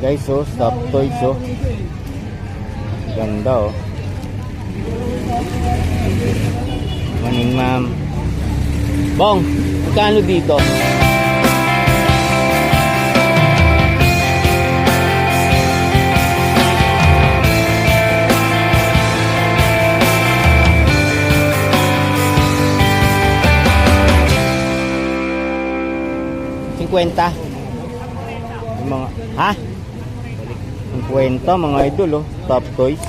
Guys, oh, stop toys, oh. Ganda, oh. Morning, ma'am. Bong, magkano dito? Cinquenta. Yung mga, ha? 50 mga idol oh, stop toys.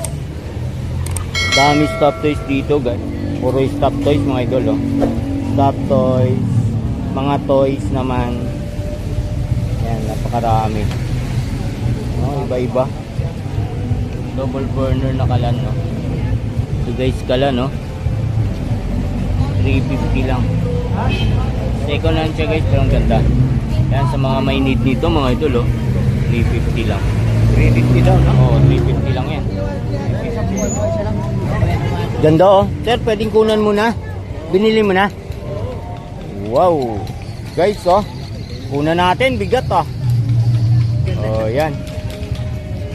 Dami stop toys dito guys. Puro stop toys mga idol oh. Stop toys, mga toys naman. Yan, napakarami. Oh, iba-iba. Double burner na kalan no. So guys, kalan no. 350 lang. Second hand siya guys, pero ang ganda. Yan sa mga may need nito mga idol oh. 350 lang. 350 daw, no? Oo, 350 lang yan. Ganda oh. Sir, pwedeng kunan mo na. Binili mo na. Wow. Guys, oh. Kunan natin, bigat oh. Oh, yan.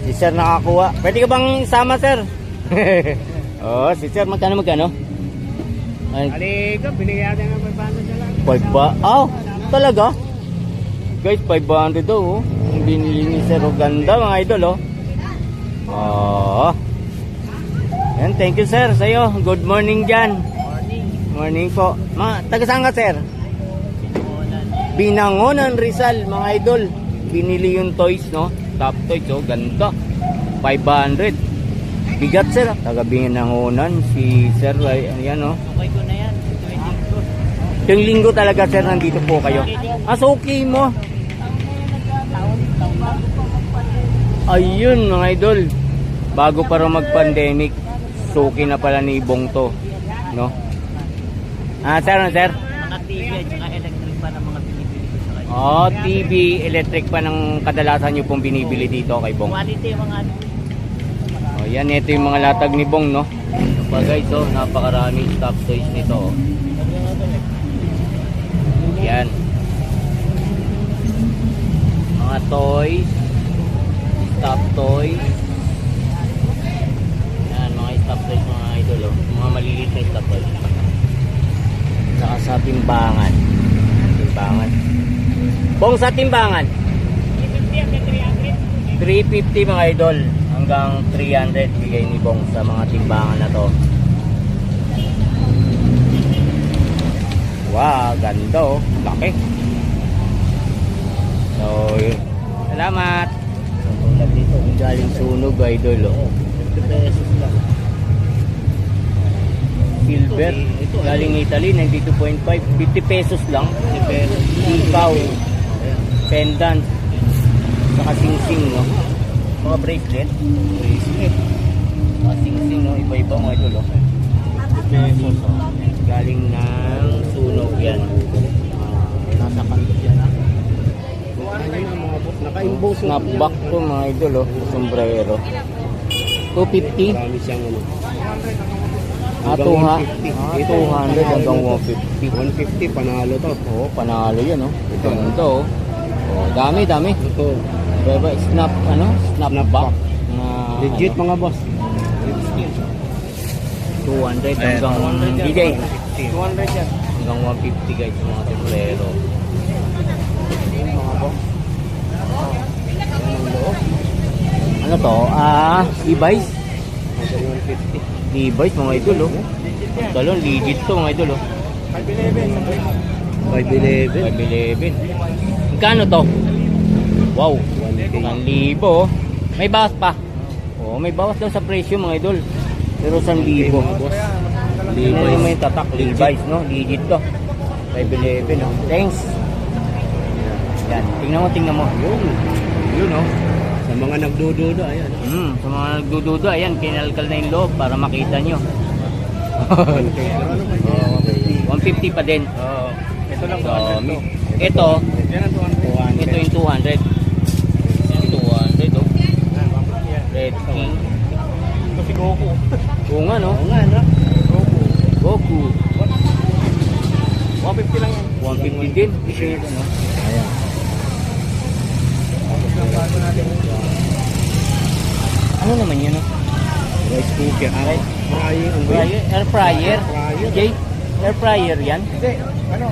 Si Sir nakakuha. Pwede ka bang sama, Sir? oh, si Sir, magkano magkano? Ay, Aliga, binigyan ng 500 na lang. Five ba? Oh, talaga? Guys, 500 daw oh. Ang binili ni Sir. Oh, ganda mga idol oh. Oh. Yan, thank you sir sa'yo. Good morning dyan. Morning. Morning po. Ma, taga saan ka sir? Binangonan Rizal mga idol. Binili yung toys no. Top toys oh, ganda. 500. Bigat sir. Taga Binangonan si sir. Ay, Ayan oh. Okay ko na yan. 20 ko. Yung linggo talaga sir nandito po kayo. Ah, so okay mo. Ayun mga idol. Bago para mag-pandemic, suki na pala ni Ibong to. No? Ah, sir, ano, sir? Mga TV at saka electric pa ng mga pinipili ko sa kanya. Oh, TV, electric pa ng kadalasan nyo pong binibili dito kay Bong. Quality mga ano. Oh, yan, ito yung mga latag ni Bong, no? Pa guys, oh, napakaraming top toys nito, oh. Yan. Mga toys. Stop toys. Yan, mga stop toys mga idol, oh. Mga maliliit na stop toys. Saka sa timbangan. Timbangan. Bong sa timbangan. 350 mga idol. Hanggang 300 bigay ni Bong sa mga timbangan na to. Wow, ganda oh. Laki. So, yun. Salamat. Tulad dito, ang galing sunog idol oh. 50 pesos lang. Silver. Ito, Galing Italy, 92.5. 50 pesos lang. 50 pesos. Ikaw. Ayan. Pendant. Saka sing-sing, no? Mga bracelet. Bracelet. Mga sing-sing, no? Iba-iba mga idol, oh. 50 pesos, oh. Galing ng sunog yan. Ah, nasa kanto yan, ah. Ano yung mga boss? Naka-imbos. Snapback to mga idol, oh. Sombrero. 250. Marami siyang ano. Ah, Hanggang 200. 150. Ah, 200 hanggang 150. 150, panalo to. Oo, panalo yan, oh. Ito, ito, oh. Oh, dami, dami. Ito. Beba, snap, ano? Snapback. Na, Legit ano, mga boss. 200 hanggang bigay. 200 yan. Hanggang 150 guys, mga sombrero. Mga boss. Ano to? Ah, e-bikes? Hanggang 150. E-bikes, mga idol, oh. Talon, legit to, mga idol, oh. 511. 511. Magkano to? Wow. 1K. 1,000, oh. May bawas pa. Oh, may bawas daw sa presyo, mga idol. Pero 1,000. mga boss. Levi's. Ano may tatak? Levi's, no? Legit to. 511, no? Thanks. Yan. Tingnan mo, tingnan mo. Yun. Yun, no? Sa mga nagdududa, ayan. Hmm, sa mga nagdududa, ayan, kinalkal na yung loob para makita nyo. 1K. Ba yan? Oh, 150 pa din. Oo. Ito lang Dami. 200 to. Ito, Yan ang 200. ito yung 200. 200, oh. Red King. Ito si Goku. Oo nga, no? Oo nga, no? Goku. Goku. 150 lang yan. 150 din. T-shirt, no? bago natin ano naman yun no? rice cooker. Aray ano fryer air fryer. Okay air fryer yan. Ano?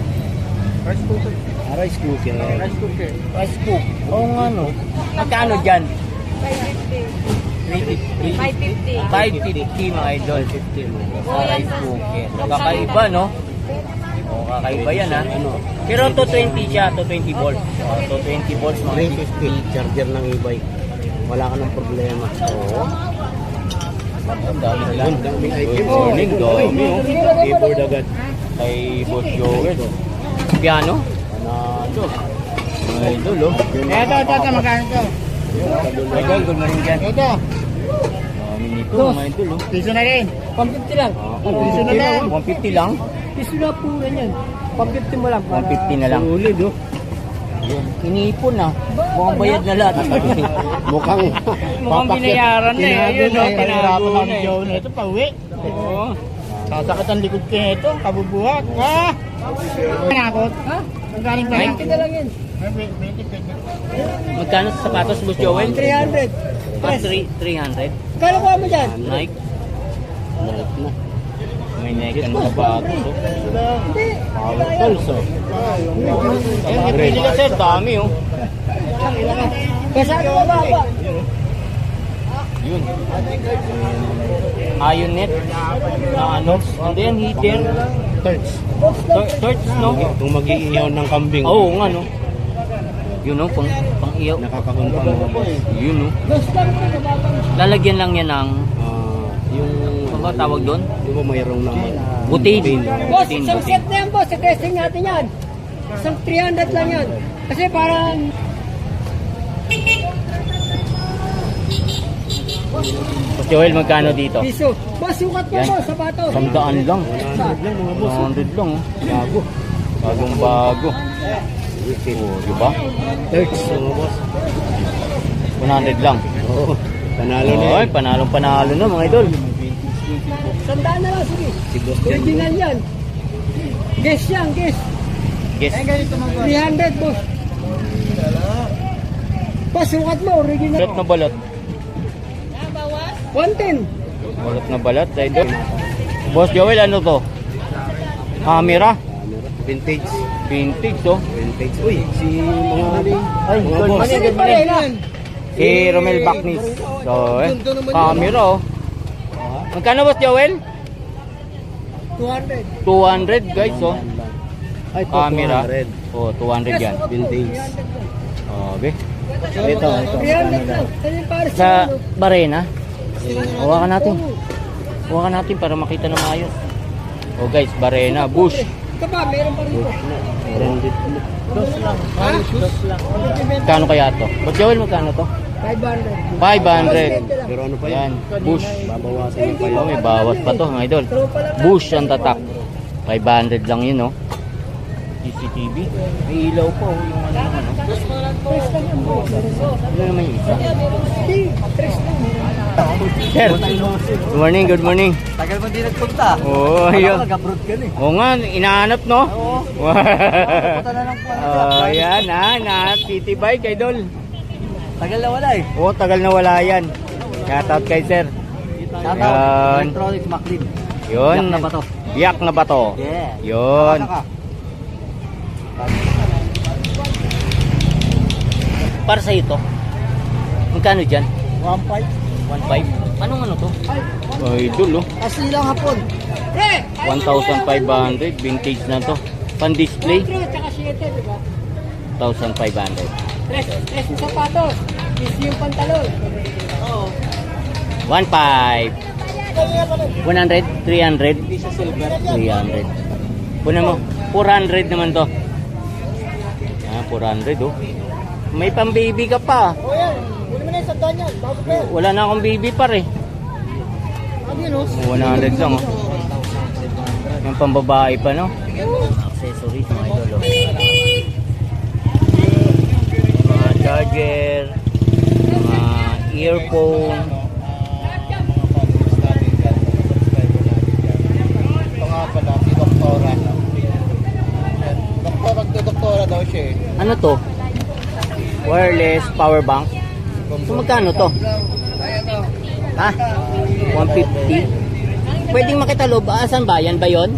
Rice cooker. Ah, rice cooker. Rice cooker. Rice cook. Oo nga no. Magkano dyan? 550 550 550 mga idol. 550 ah, rice cooker. Kakaiba no? Oo, kakaiba yan ha. Ano? Pero 220 siya, 220 volts. Oh, 220 volts mga idol. 350 charger ng e-bike. Wala ka ng problema. Oo. Ang dami nila. Ang items. Good morning, dami oh. Keyboard agad. Kay Boss Joel. Piano? Panado. Mga idol oh. Ito, ito, ito. Magkano ito? Idol, good morning dyan. Ito. Dami nito mga idol oh. Piso na rin. 150 lang. Ah, Piso na lang. 150 lang. Piso na po na yan. 150 mo lang. 150 na lang. Ulit, oh. Inipon na. Mukhang bayad na lahat. Mukhang Mukhang binayaran na eh. Ayun, oh, tinago na eh. Na ito, pauwi. Oo. Sasakit ang likod ko ito, kabubuhat. Ha? Nakakot? Ha? Ang galing pa 90 na lang yan. Magkano sa sapatos, Boss Joel? 300. Ah, three- 300. Kano ko mo dyan? Nike. Nike na. May Nike ang sapatos. oh. Hindi. Power tools oh. Eh, pili ka sir, dami oh. Kasi ano ba ba? Yun. Iron net. Na ano? Ano yan? Heater. Thirds. Torch, no? Kung mag-iihaw ng kambing. Oo nga, no? Yun, no? Pang, pang iyaw. Nakakahunta mo. Yun, no? Lalagyan lang yan ng, Ah, yung... ano ba tawag doon? Di ba mayroong naman? Butin. Boss, Butin, isang butin. set na yan, boss. Sa testing natin yan. Isang 300 lang yan. Kasi parang... Boss Joel, magkano dito? Piso. Boss, sukat mo, boss. Sapatos. Sandaan lang. 100 lang mga boss. 100 lang, oh. Bago. Bagong bago. Oh, di ba? Thirds mga boss. 100 lang. Oo. Panalo na yan. panalong panalo na mga idol. Sandaan na lang, sige. Si boss dyan. Original yan. Guess yan, guess. Yes. 300, boss. Boss, sukat mo, original. Balot na balot. 110. Balot na balot, idol. Boss Joel, ano to? Camera? Vintage. Vintage, oh. Vintage. Uy, si mga... Ay, mga boss. morning, good morning. Si Romel Baknis. So, eh, camera, oh. Magkano, Boss Joel? 200. 200, guys, oh. Ay, po, Camera. 200. Oh, 200 yan. Vintage. Oh, be. Ito, ito. 300 lang. Kasi para Sa Barena. Hawakan natin. Hawakan natin para makita na maayos. Oh, guys, Barena, Bush. Ito pa, meron pa rito. Branded. Ha? Dos lang. Magkano kaya to? Boss Joel, magkano to? 500. 500. Pero ano pa Yan? Bush. Babawasan pa Oh, yan. may bawas pa to, mga idol. Lang. Bush ang tatak. 500 lang yun, no? CCTV. May ilaw po, yung ano naman, no? Tres lang yan, boss. Ano naman yung isa? Hindi, tres lang. Sir, good morning, good morning. Tagal mo di nagpunta. Oo, oh, ayun. Nag-abroad ka ni. Oo nga, inaanap, no? Oo. Wow. Punta na lang po. Oh, yan, ha? Na city bike, idol. Tagal na wala eh. Oo, tagal na wala yan. Shoutout kay sir. Shout out. Electronics Maclean. Yun. Yak na ba to? Yak na ba to? Yeah. Yun. Para sa ito, magkano dyan? 1.5. 1.5? Anong ano to? Ay, idol, oh. Asli lang hapon. Pre! 1,500. Vintage na to. Pan-display, Metro, tsaka 7, di ba? 1,500. Tres, tres yung sapatos. Is yung pantalon. Oo. 1.5. 100? 300? Hindi siya silver. 300. Puna mo, 400 naman to. Ah, 400 oh. May pang-baby ka pa. O yan. Huli mo na yung sandaan yan. Bago pa yan. Wala na akong baby pa eh. Ano yun oh? 100 lang oh. Yung pambabae pa no? Accessories mga idol oh. Mga charger, mga earphone. Ito nga pala, si Doktora. Doktora, doktora daw siya eh. Ano to? Wireless power bank. So magkano to? Ha? 150? Pwedeng makita loob. Ah, saan ba? Yan ba yun?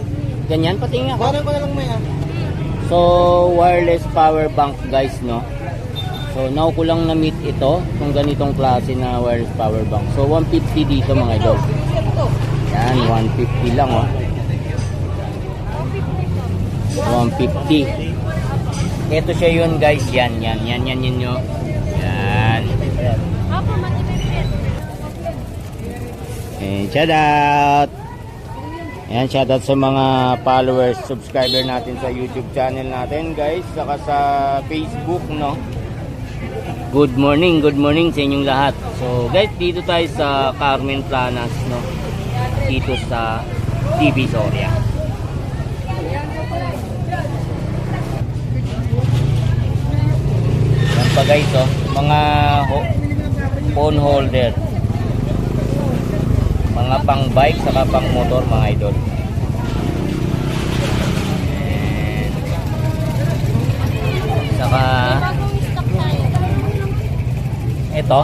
Ganyan? Patingin ako. Parang ko na lang may ah. So, wireless power bank guys, no? So, now ko lang na-meet ito, itong ganitong klase na wireless power bank. So, 150 dito mga idol. Yan, 150 lang, oh. 150. Ito siya yun, guys. Yan, yan, yan, yan, yan, yun. Yan. And shout out! Ayan, shoutout sa mga followers, subscriber natin sa YouTube channel natin, guys. Saka sa Facebook, no? Good morning, good morning sa inyong lahat. So, guys, dito tayo sa Carmen Planas, no? Dito sa TV Soria. Yan pa guys, oh. Mga ho- phone holder. Mga pang bike saka pang motor mga idol. And, saka ito.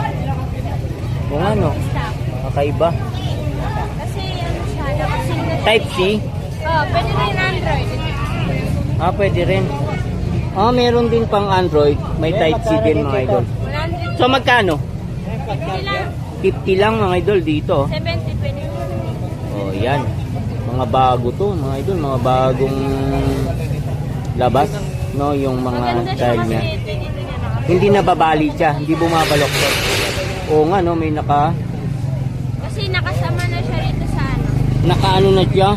Kung ano, kakaiba. Kasi ano siya. Type C. Oh, pwede rin Android. Ah, pwede rin. Ah, meron din pang Android. May Type C din mga idol. 100 So magkano? lang. 50 lang mga idol dito. 70 pwede. Oh, yan. Mga bago to, mga idol, mga bagong labas, no, yung mga siya style niya. Hindi nababali siya, hindi bumabalok to. Oo nga, no, may naka, Kasi nakasama na siya rito sa ano. nakaano na siya.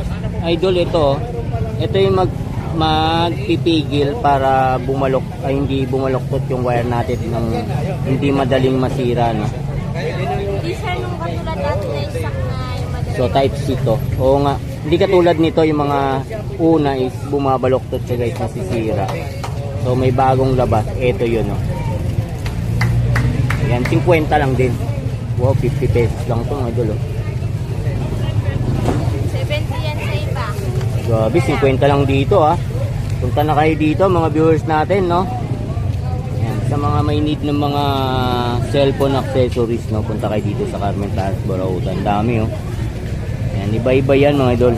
Idol, ito, oh. ito yung mag, magpipigil para bumalok, ay hindi bumaloktot yung wire natin ng hindi madaling masira, no. Hindi siya nung katulad natin na stock na yung. So type C to. Oo nga. Hindi katulad nito yung mga una is bumabaloktot siya guys nasisira. So may bagong labas. Ito yun oh. Ayan, 50 lang din. Wow, 50 pesos lang to mga idol oh. 70 yan sa iba. Grabe, 50 lang dito ah. Punta na kayo dito mga viewers natin no. Ayan, sa mga may need ng mga cellphone accessories no, punta kayo dito sa Carmen Plaza, Borautan. Dami oh. Ayan, iba-iba yan mga idol.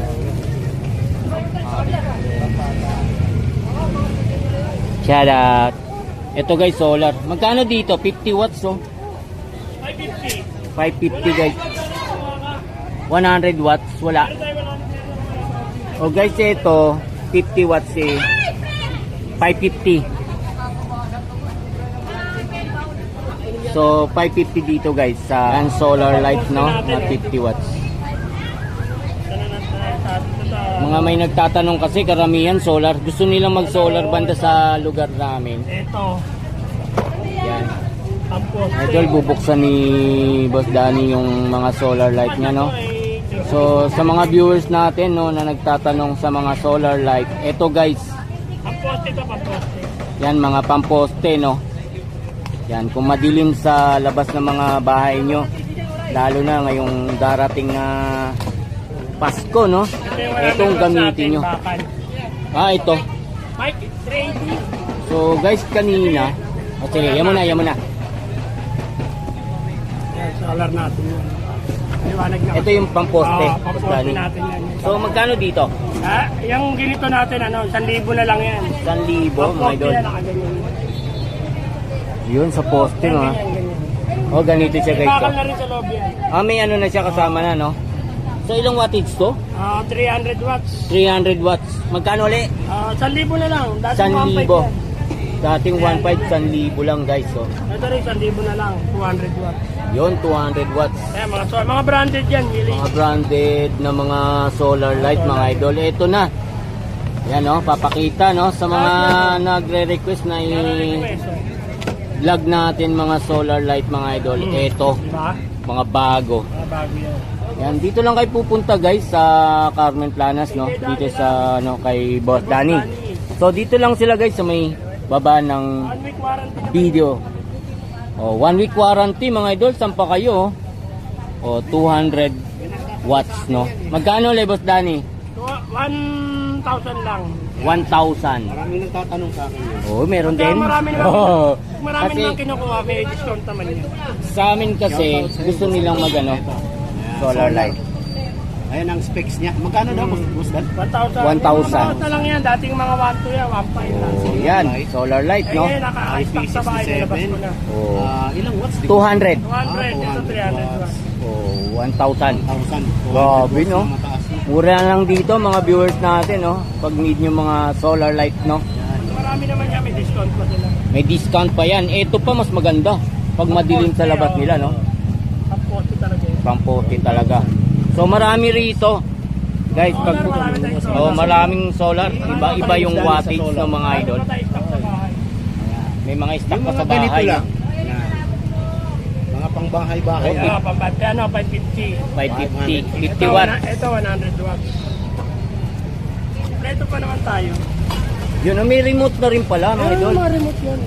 Shout out. Ito guys, solar. Magkano dito? 50 watts oh. 550. 550 guys. 100 watts, wala. O guys, ito 50 watts eh. 550. So 550 dito guys sa and solar light no na 50 watts. Mga may nagtatanong kasi karamihan solar. Gusto nilang mag-solar banda sa lugar namin. Ito, Yan. Idol, bubuksan ni Boss Danny yung mga solar light niya, no? So, sa mga viewers natin, no, na nagtatanong sa mga solar light, eto guys, tapos ito, tapos yan, mga pamposte, no? Yan, kung madilim sa labas ng mga bahay nyo, lalo na ngayong darating na Pasko, no? Itong gamitin nyo. Ah, ito. Mike, 3D. So, guys, kanina, o sige, yan mo na, yan mo na. Solar natin yun. Liwanag na. Ito yung pamposte, Oo, pamposte natin yan. So, magkano dito? Ha? Yung ganito natin, ano, 1,000 na lang yan. 1,000, mga idol. na nakaganyan. Yun, sa poste, no? Ganyan, ganyan. Oh, ganito siya, guys. Bakal oh. na rin sa loob yan. Ah, may ano na siya kasama na, no? So, ilang wattage to? Ah, 300 watts. 300 watts. Magkano ulit? Ah, 1,000 na lang. Dati 1,000. 1,500 yan. Dating 1,500, 1,000 lang, guys, oh. Ito rin, 1,000 na lang. 200 watts. Yun, 200 watts. Eh, mga, so, mga branded yan. Yili. Mga branded na mga solar light, mga idol. Ito na. Yan, no? Papakita, no? Sa mga nagre-request na i-vlog natin mga solar light, mga idol. Ito, Diba? mga bago. Mga bago yan. Yan, dito lang kayo pupunta guys sa Carmen Planas, no? Dito sa ano kay Boss Danny. So dito lang sila guys sa may baba ng One week warranty. video. Oh, one week warranty mga idol, saan pa kayo? Oh, 200 watts, no? Magkano le Boss Danny? So, 1,000 lang. 1,000. Maraming nagtatanong sa akin. Oo, meron Kaya din. marami naman, Oo. marami Kasi naman kinukuha, may discount naman yun. sa amin kasi gusto nilang magano solar light. Ayan ang specs niya. Magkano daw, boss? Boss Dan? 1,000. 1,000. 1,000 na lang yan, dating mga 1,2 yan, 1,500 lang. So yan, solar light Eh, no. ngayon, naka-stock sa bahay, nilabas ko na. Oh, Ah, ilang watts? 200. 200, ito 300 watts. Oh, 1,000. 1,000. Grabe, no? Mura lang dito mga viewers natin no. Pag need nyo mga solar light no. Marami naman yan, may discount pa sila. May discount pa yan. Ito pa mas maganda. Pag madilim sa labas nila no. Ang poste talaga yun. Pamputi talaga. So marami rito. Guys, pag oh, maraming solar, iba-iba yung wattage ng mga idol. May mga stock pa mga sa bahay. lang. Mga pangbahay-bahay. Okay. Kaya pambate, ano, 550. 550, 50 Ito, watts. Ito, 100 watts. Ito pa naman tayo. Yun, oh, may remote na rin pala mga Meron idol. mga remote yun.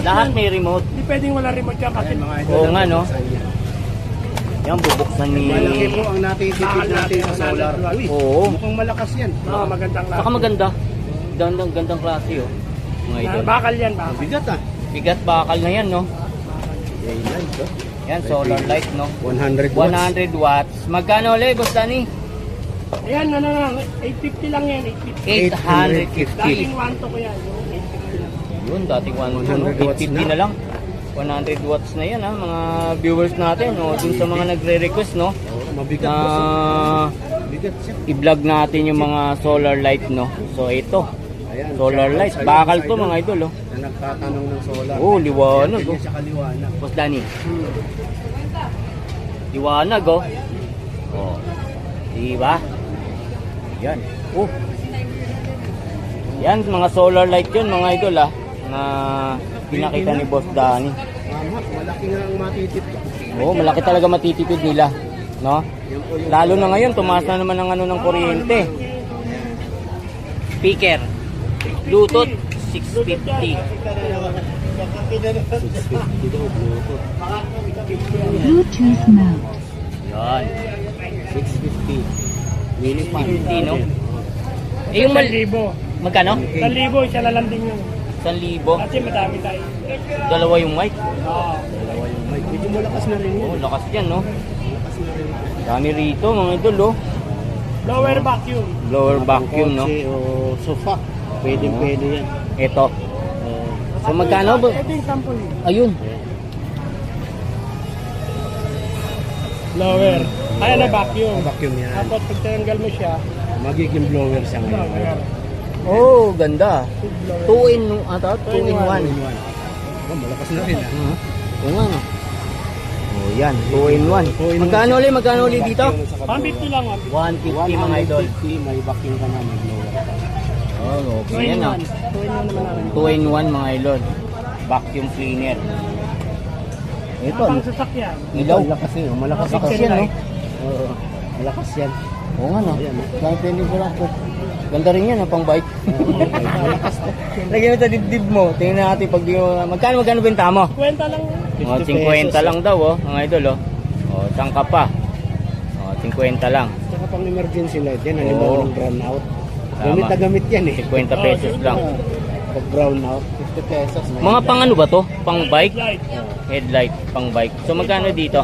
Lahat may remote. Hindi pwedeng wala remote yan kasi Oo nga no. Yan bubuksan ni Malaki po ang natitipid natin sa solar. Uy, Oo. mukhang malakas yan. mga magandang Saka maganda. Gandang gandang klase oh. Mga idol. Bakal yan, bakal. Bigat ah. Bigat bakal na yan no. Oh. Yan solar light no. 100 watts. 100 watts. Magkano ulit, Boss Danny? Ayan, ano lang, 850 lang yan, 850. 850. Dating 1 to ko yan, yung 850 lang. Yun, dating 100 watts 150 na. na lang. 100 watts na yan ha, mga viewers natin. No? Dun sa mga nagre-request no. Mabigat Na i-vlog natin yung mga solar light no. So ito, solar light. sa Bakal mga to mga idol oh. Na nagtatanong ng solar. Oh, liwanag oh. siya kaliwanag. Boss Danny. Liwanag oh. Oh. Diba? Yan. Oh. Yan, mga solar light yun mga idol ah. Na pinakita ni Boss Danny. Tama, malaki nga ang matitipid. Oo, malaki talaga matitipid nila. No? Lalo na ngayon, tumaas na naman ang ano ng kuryente. Speaker. Bluetooth 650. 650 daw, Bluetooth. Bluetooth mode. Yan. 650. Mini fan. 50, no? Eh, yung mal... 1,000. Magkano? 1,000, isa na lang yun. 1,000. Kasi madami tayo. Dalawa yung mic. Oo. Dalawa yung mic. Medyo malakas na rin yun. Oh, lakas yan, no? Malakas na rin. Dami rito, mga idol, oh. Lower vacuum. Blower vacuum, no? O sofa. Pwede, Oo. pwede yan. Ito. So, magkano ba? Ito yung sample. eh. Ayun. Lower. Ayan na vacuum. Vacuum yan. Tapos pag tinanggal mo siya, Magiging blower siya ngayon. lower. Oh, ganda. 2 in, ata, 2 in 1. Oh, malakas na rin. ah. Hmm. Oo nga, no? Oh, yan. 2 in 1. Magkano ulit? Magkano ulit dito? Vacuum at saka 150 lang. 150. 150 mga idol. 150, may vacuum ka na, may blower ka. Oh, okay yan, ah. 2 in 1 naman namin. 2 in 1 mga idol. Vacuum cleaner. Ito, Ang sasakyan. ilaw. Malakas yun. oh, Malakas Malakas ako. yan, no? Oo. Malakas yan. Oo nga, no? Kaya pwede ko lang. Ganda rin yan, ah, pang bike. Lagyan mo sa dibdib mo. Tingnan natin pag di mo... Magkano, magkano benta mo? Kwenta lang. Oh, 50 pesos, 50 lang daw, oh, mga idol, oh. Oh, saan ka pa? Oh, 50 lang. Tsaka pang emergency light yan. Oo. Halimbawa ng brown out. Gamit na gamit yan eh. 50 pesos lang. Pag brown out, 50 pesos. Mga pang ano ba to? Pang bike? Light. Headlight, pang bike. So magkano dito?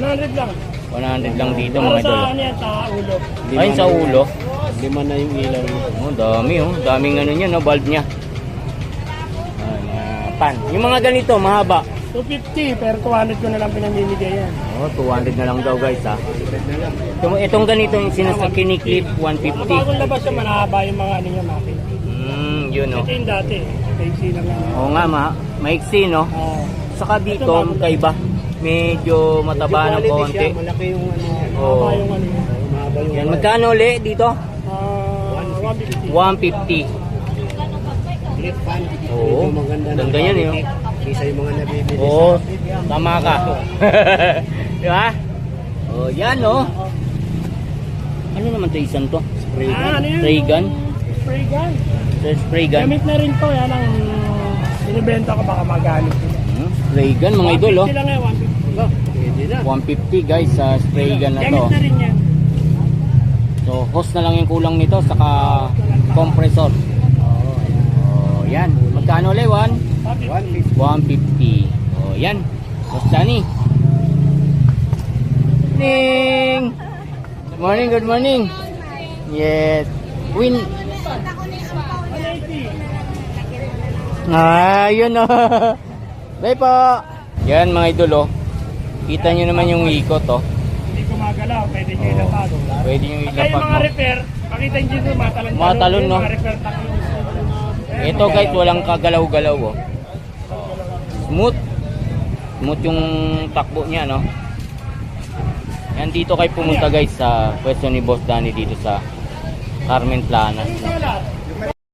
100 lang. 100 lang dito, Para mga idol. sa ano yan, sa ulo. Ayun sa ulo. Lima na yung ilaw niya. Oh, dami oh. Daming ano niya, no, bulb niya. Ay, mga pan. Yung mga ganito, mahaba. 250, pero 200 ko na lang pinamimigay yan. Oh, 200 na lang daw guys ha. Itong, itong ganito yung sinasa kiniklip, 150. Bagong labas siya, manahaba yung mga ano niya, makin. Hmm, yun oh. Ito yung dati. Kasi lang yan. Oo nga, ma maiksi no. Oo. Saka dito, kaiba. Medyo mataba ng konti. siya, Malaki yung ano. Oo. Mahaba yung ano Yan, magkano uli dito? Ah, 150. 150. Flip fan. Oo. Ganda yan, eh, oh. quality. Kaysa yung mga nabibili Oo, tama ka. Di ba? Oh, yan oh. Ano naman to isang to? Spray Ah, gun. ano yun? Spray gun? Spray gun. Spray gun. Gamit na rin to. Yan ang binibenta ko baka magalit. Hmm, spray gun mga idol oh. 150 lang yan, 150. Pwede na. 150 guys sa spray gun na to. Gamit na rin yan. So, hose na lang yung kulang nito saka compressor. yan. Magkano ulit? 1? 150. Oh, yan. Boss Danny. Morning! Good morning, good morning. Yes. Win. Ah, yun o. Bye po. Yan mga idol oh. Kita nyo naman yung ikot oh. Magalaw, pwede nyo ilapag. Pwede nyo ilapag yung mga no. repair, pakita nyo dito, matalon Matalon, no? Mga repair. Ito guys, walang kagalaw-galaw oh. Smooth. Smooth yung takbo niya no. Yan dito kayo pumunta guys sa pwesto ni Boss Danny dito sa Carmen Planas. No?